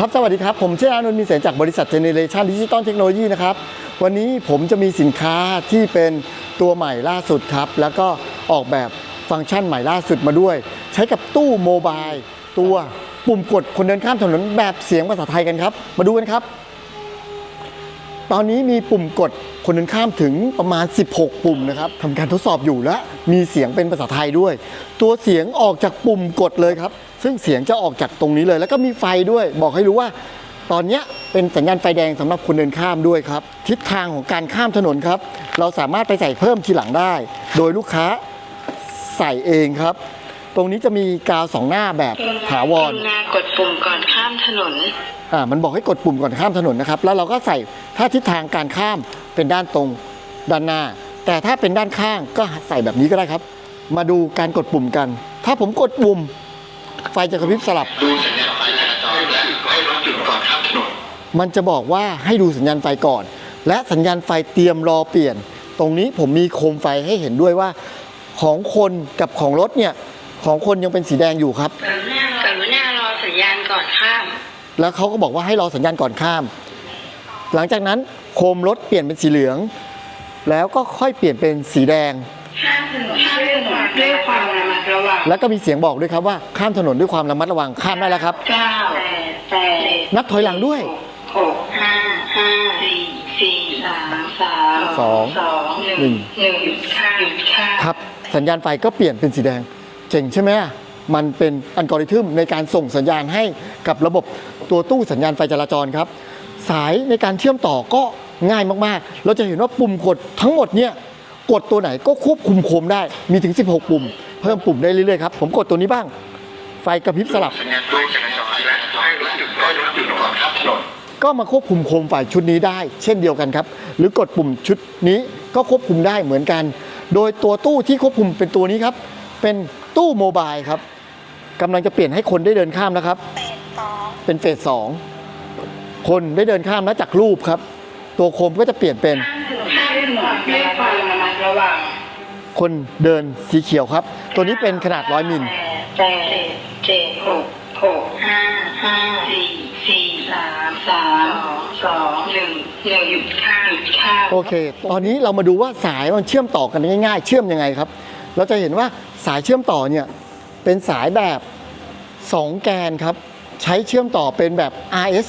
ครับสวัสดีครับ ผมชื่ออานนท์มีเสนจากบริษัทเจเนเรชันดิจิตอลเทคโนโลยีนะครับ วันนี้ผมจะมีสินค้าที่เป็นตัวใหม่ล่าสุดครับ แล้วก็ออกแบบฟังก์ชันใหม่ล่าสุดมาด้วย ใช้กับตู้โมบายตัวปุ่มกดคนเดินข้ามถนนแบบเสียงภาษาไทยกันครับ มาดูกันครับ ตอนนี้มีปุ่มกดคนเดินข้ามถึงประมาณ 16 ปุ่มนะครับทำการทดสอบอยู่และมีเสียงเป็นภาษาไทยด้วย ตัวเสียงออกจากปุ่มกดเลยครับ ซึ่งเสียงจะออกจากตรงนี้เลย แล้วก็มีไฟด้วย บอกให้รู้ว่า ตอนเนี้ยเป็นสัญญาณไฟแดงสำหรับคนเดินข้ามด้วยครับ ทิศทางของการข้ามถนนครับ เราสามารถไปใส่เพิ่มทีหลังได้ โดยลูกค้าใส่เองครับตรงนี้จะมีกาวสองหน้าแบบถาวรกรุณากดปุ่มก่อนข้ามถนน อ่า มันบอกให้กดปุ่มก่อนข้ามถนนนะครับ แล้วเราก็ใส่ ถ้าทิศทางการข้ามเป็นด้านตรงด้านหน้า แต่ถ้าเป็นด้านข้างก็ใส่แบบนี้ก็ได้ครับ มาดูการกดปุ่มกัน ถ้าผมกดปุ่ม ไฟจะกระพริบสลับ ดูสัญญาณไฟจราจรและให้รถหยุดก่อนข้ามถนนมันจะบอกว่าให้ดูสัญญาณไฟก่อน และสัญญาณไฟเตรียมรอเปลี่ยน ตรงนี้ผมมีโคมไฟให้เห็นด้วยว่า ของคนกับของรถเนี่ยของคนยังเป็นสีแดงอยู่ครับ กรุณารอสัญญาณก่อนข้าม แล้วเขาก็บอกว่าให้รอสัญญาณก่อนข้าม หลังจากนั้นโคมรถเปลี่ยนเป็นสีเหลือง แล้วก็ค่อยเปลี่ยนเป็นสีแดง ข้ามถนนด้วยความระมัดระวังแล้วก็มีเสียงบอกด้วยครับว่าข้ามถนนด้วยความระมัดระวังข้ามได้แล้วครับ เก้าแปดแปดนับถอยหลังด้วย หกห้าห้าสี่สี่สามสามสองสองหนึ่งหนึ่ง หนึ่งหยุดข้ามหยุดข้ามครับ สัญญาณไฟก็เปลี่ยนเป็นสีแดง เจ๋งใช่ไหมมันเป็นอัลกอริทึมในการส่งสัญญาณให้กับระบบตัวตู้สัญญาณไฟจราจรครับ สายในการเชื่อมต่อก็ง่ายมากๆ เราจะเห็นว่าปุ่มกดทั้งหมดเนี่ยกดตัวไหนก็ควบคุมโคมได้มีถึง 16 ปุ่ม เพิ่มปุ่มได้เรื่อยๆครับผมกดตัวนี้บ้าง ไฟกระพริบสลับสัญญาณดูจราจรและให้รถหยุดก่อนรถหยุดก่อนข้ามถนนก็มาควบคุมโคมไฟชุดนี้ได้ เช่นเดียวกันครับ หรือกดปุ่มชุดนี้ก็ควบคุมได้เหมือนกัน โดยตัวตู้ที่ควบคุมเป็นตัวนี้ครับ เป็นตู้โมบายครับกำลังจะเปลี่ยนให้คนได้เดินข้ามนะครับ เป็นเฟสสอง คนได้เดินข้ามแล้วจากรูปครับ ตัวโคมก็จะเปลี่ยนเป็นข้ามถนนด้วยความระมัดระวังคนเดินสีเขียวครับ ตัวนี้เป็นขนาดร้อยมิลแปดเจ็ดหกหกห้าห้าสี่สี่สามสามสองหนึ่งหนึ่งหยุดข้ามหยุดข้ามโอเค ตอนนี้เรามาดูว่าสายมันเชื่อมต่อกันง่ายๆ เชื่อมยังไงครับ เราจะเห็นว่าสายเชื่อมต่อเนี่ยเป็นสายแบบ 2 แกนครับ ใช้เชื่อมต่อเป็นแบบ RS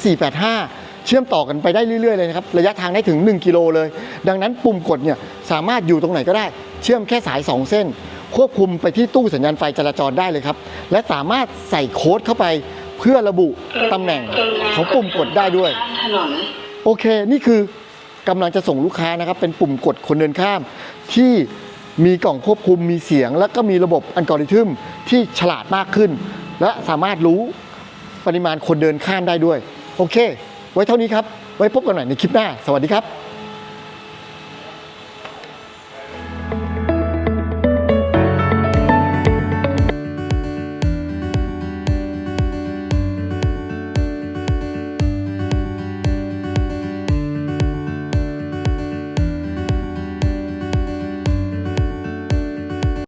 485 เชื่อมต่อกันไปได้เรื่อยๆเลยนะครับ ระยะทางได้ถึง 1 กิโลเลย ดังนั้นปุ่มกดเนี่ยสามารถอยู่ตรงไหนก็ได้ เชื่อมแค่สาย 2 เส้น ควบคุมไปที่ตู้สัญญาณไฟจราจรได้เลยครับ และสามารถใส่โค้ดเข้าไปเพื่อระบุตำแหน่งของปุ่มกดได้ด้วย โอเค นี่คือกำลังจะส่งลูกค้านะครับ เป็นปุ่มกดคนเดินข้าม ที่มีกล่องควบคุมมีเสียง และก็มีระบบอัลกอริทึมที่ฉลาดมากขึ้น และสามารถรู้ ปริมาณคนเดินข้ามได้ด้วย โอเค ไว้เท่านี้ครับ ไว้พบกันใหม่ในคลิปหน้า สวัสดีครับ